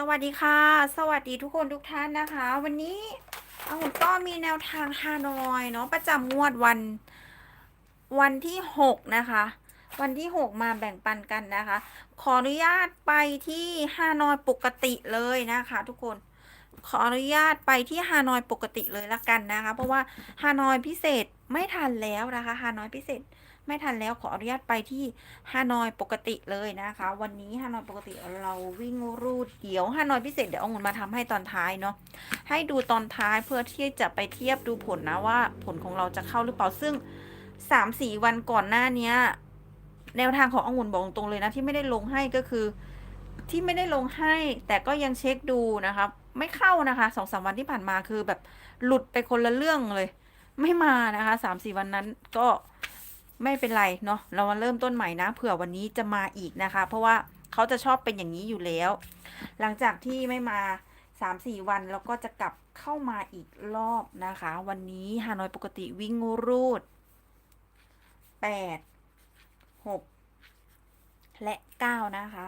สวัสดีค่ะ สวัสดีทุกคนทุกท่านนะคะ วันนี้องุ่นก็มีแนวทางฮานอยเนาะประจำงวดวัน วันที่หกนะคะ วันที่หกมาแบ่งปันกันนะคะ ขออนุญาตไปที่ฮานอยปกติเลยนะคะ ทุกคนขออนุญาตไปที่ฮานอยปกติเลยละกันนะคะ เพราะว่าฮานอยพิเศษไม่ทันแล้วนะคะฮานอยพิเศษ ไม่ทันแล้วขออนุญาตไปที่ฮานอยปกติเลยนะคะ วันนี้ฮานอยปกติเราวิ่งรูดเดี๋ยวฮานอยพิเศษเดี๋ยวเอาเงินมาทำให้ตอนท้ายเนาะให้ดูตอนท้ายเพื่อที่จะไปเทียบดูผลนะว่าผลของเราจะเข้าหรือเปล่าซึ่งสามสี่วันก่อนหน้าเนี้ยแนวทางขององุ่นบอกตรงเลยนะที่ไม่ได้ลงให้ก็คือ ที่ไม่ได้ลงให้ แต่ก็ยังเช็คดูนะคะไม่เข้านะคะสองสามวันที่ผ่านมาคือแบบหลุดไปคนละเรื่องเลย ไม่มานะคะสามสี่วันนั้นก็ ไม่เป็นไรเนาะเรามาเริ่มต้นใหม่นะเผื่อวันนี้จะมาอีกนะคะ เพราะว่าเขาจะชอบเป็นอย่างนี้อยู่แล้ว หลังจากที่ไม่มาสามสี่วันแล้วก็จะกลับเข้ามาอีกรอบนะคะ วันนี้ฮานอยปกติวิ่งรูดแปดหกและเก้านะคะ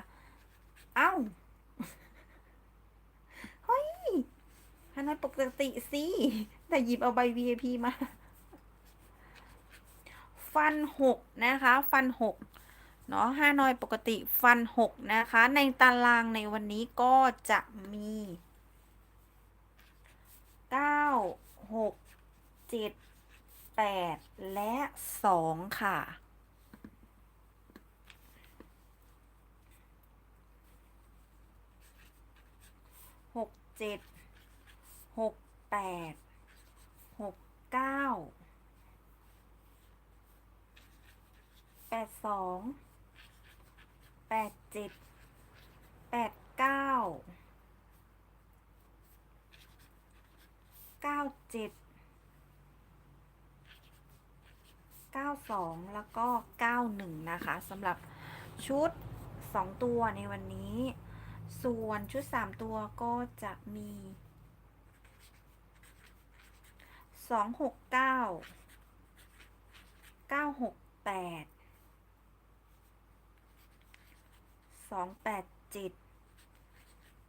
เอ้าเฮ้ยฮานอยปกติสิแต่หยิบเอาใบ VIP มา ฟันหกนะคะ ฟันหกเนาะฮานอยปกติฟันหกนะคะ ในตารางในวันนี้ก็จะมีเก้าหกเจ็ดแปดและสองค่ะหกเจ็ดหกแปดหกเก้า แปดสองแปดเจ็ดแปดเก้าเก้าเจ็ดเก้าสองแล้วก็เก้าหนึ่งนะคะสำหรับชุดสองตัวในวันนี้ ส่วนชุดสามตัวก็จะมีสองหกเก้าเก้าหกแปด สองแปดเจ็ด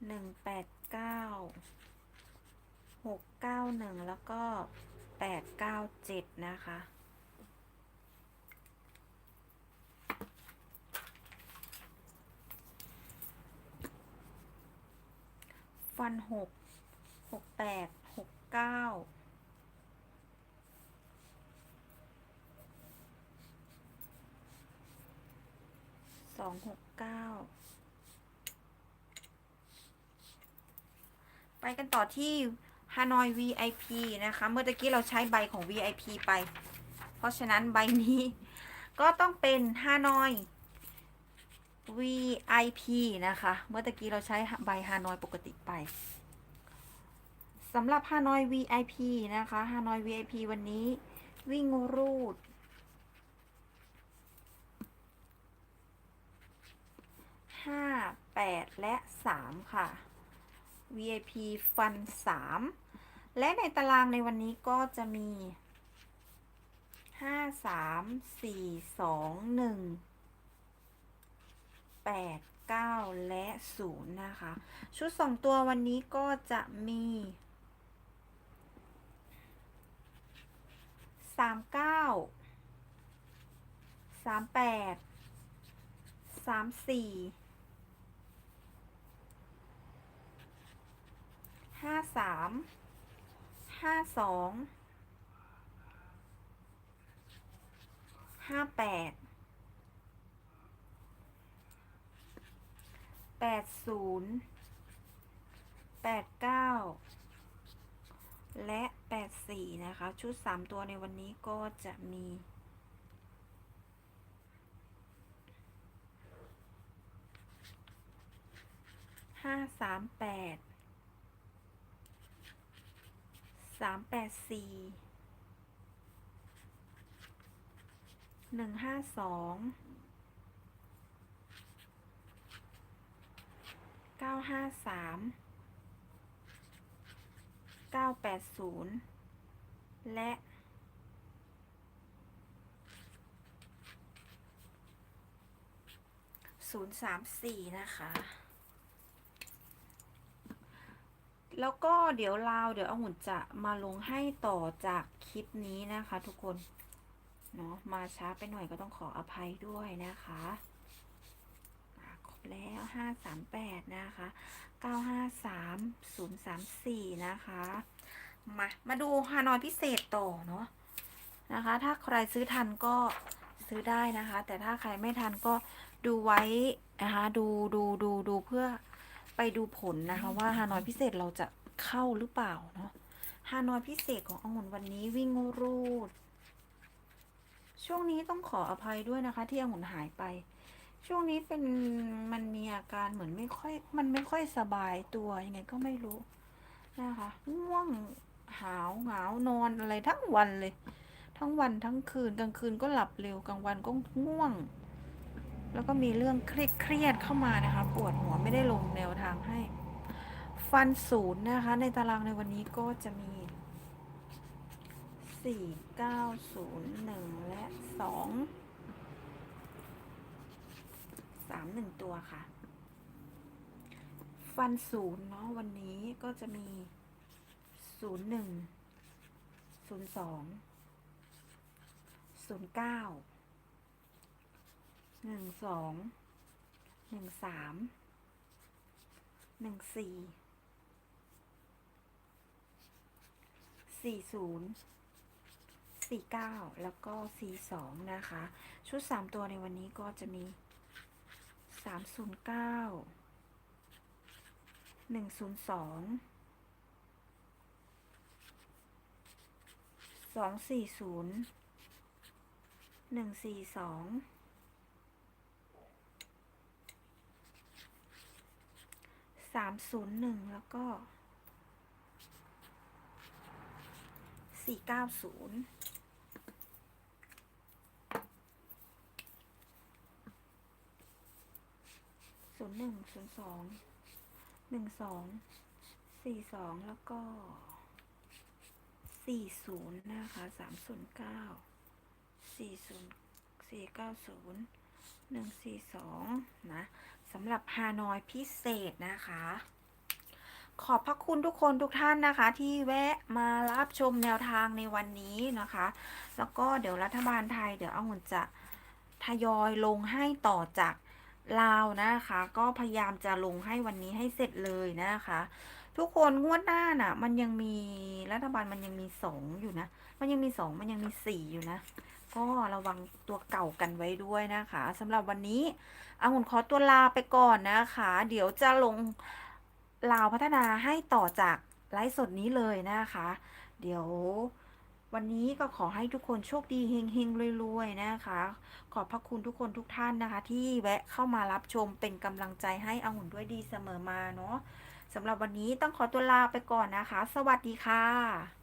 หนึ่งแปดเก้าหกเก้าหนึ่งแล้วก็แปดเก้าเจ็ดนะคะฟันหกหกแปดหกเก้าสองหกเก้า ไปกันต่อที่ฮานอย VIP นะคะ เมื่อตะกี้เราใช้ใบของ VIP ไป เพราะฉะนั้นใบนี้ก็ต้องเป็นฮานอย VIP นะคะ เมื่อตะกี้เราใช้ใบฮานอยปกติไปสำหรับฮานอย VIP นะคะฮานอย VIP วันนี้วิ่งรูด ห้าแปดและสามค่ะ VIP ฟัน 3 และในตารางในวันนี้ก็จะมี 5 3 4 2 1 8 9 และ 0 นะคะ ชุด 2 ตัววันนี้ก็จะมี 3 9 3 8 3 4 ห้าสามห้าสองห้าแปดแปดศูนย์แปดเก้าและแปดสี่นะคะ ชุดสามตัวในวันนี้ก็จะมีห้าสามแปด สามแปดสี่หนึ่งห้าสองเก้าห้าสามเก้าแปดศูนย์และศูนย์สามสี่นะคะ แล้วก็เดี๋ยวลาวเดี๋ยวองุ่นจะมาลงให้ต่อจากคลิปนี้นะคะทุกคน เนาะมาช้าไปหน่อยก็ต้องขออภัยด้วยนะคะอะครบแล้วห้าสามแปดนะคะเก้าห้าสามศูนย์สามสี่นะคะ มามาดูฮานอยพิเศษต่อเนาะนะคะ ถ้าใครซื้อทันก็ซื้อได้นะคะ แต่ถ้าใครไม่ทันก็ดูไว้นะคะ ดูดูดูดูเพื่อ ไปดูผลนะคะว่าฮานอยพิเศษเราจะเข้าหรือเปล่าเนาะฮานอยพิเศษขององุ่นวันนี้วิ่งรูด ช่วงนี้ต้องขออภัยด้วยนะคะ ที่องุ่นหายไป ช่วงนี้เป็นมันมีอาการเหมือนไม่ค่อย มันไม่ค่อยสบายตัวยังไงก็ไม่รู้นะคะง่วงหาวเหงานอนอะไรทั้งวันเลย ทั้งวันทั้งคืนกลางคืนก็หลับเร็วกลางวันก็ง่วง แล้วก็มีเรื่องเครียดเครียดเข้ามานะคะ ปวดหัวไม่ได้ลงแนวทางให้ ฟันศูนย์นะคะ ในตารางในวันนี้ก็จะมี 4 9 0 1 และ 2 3 1 ตัวค่ะ ฟันศูนย์เนาะวันนี้ก็จะมี 0 1 0 2 0 9 หนึ่งสองหนึ่งสามหนึ่งสี่สี่ศูนย์สี่เก้าแล้วก็สี่สองนะคะ ชุดสามตัวในวันนี้ก็จะมีสามศูนย์เก้าหนึ่งศูนย์สองสองสี่ศูนย์หนึ่งสี่สอง สามศูนย์หนึ่งแล้วก็สี่เก้าศูนย์ศูนย์หนึ่งศูนย์สองหนึ่งสองสี่สองแล้วก็สี่ศูนย์นะคะสามศูนย์เก้าสี่ศูนย์สี่เก้าศูนย์หนึ่งสี่สองนะ สำหรับฮานอยพิเศษนะคะ ขอบพระคุณทุกคนทุกท่านนะคะ ที่แวะมารับชมแนวทางในวันนี้นะคะ แล้วก็เดี๋ยวรัฐบาลไทยเดี๋ยวเอาหุ่นจะทยอยลงให้ต่อจากลาวนะคะ ก็พยายามจะลงให้วันนี้ให้เสร็จเลยนะคะ ทุกคนงวดหน้าน่ะ มันยังมีรัฐบาลมันยังมีสองอยู่นะ มันยังมีสองมันยังมีสี่อยู่นะ ก็ระวังตัวเก่ากันไว้ด้วยนะคะสำหรับวันนี้องุ่นขอตัวลาไปก่อนนะคะ เดี๋ยวจะลงลาวพัฒนาให้ต่อจากไลฟ์สดนี้เลยนะคะ เดี๋ยววันนี้ก็ขอให้ทุกคนโชคดีเฮงเฮงๆรวยๆนะคะ ขอบพระคุณทุกคนทุกท่านนะคะ ที่แวะเข้ามารับชมเป็นกำลังใจให้องุ่นด้วยดีเสมอมาเนาะสำหรับวันนี้ต้องขอตัวลาไปก่อนนะคะ สวัสดีค่ะ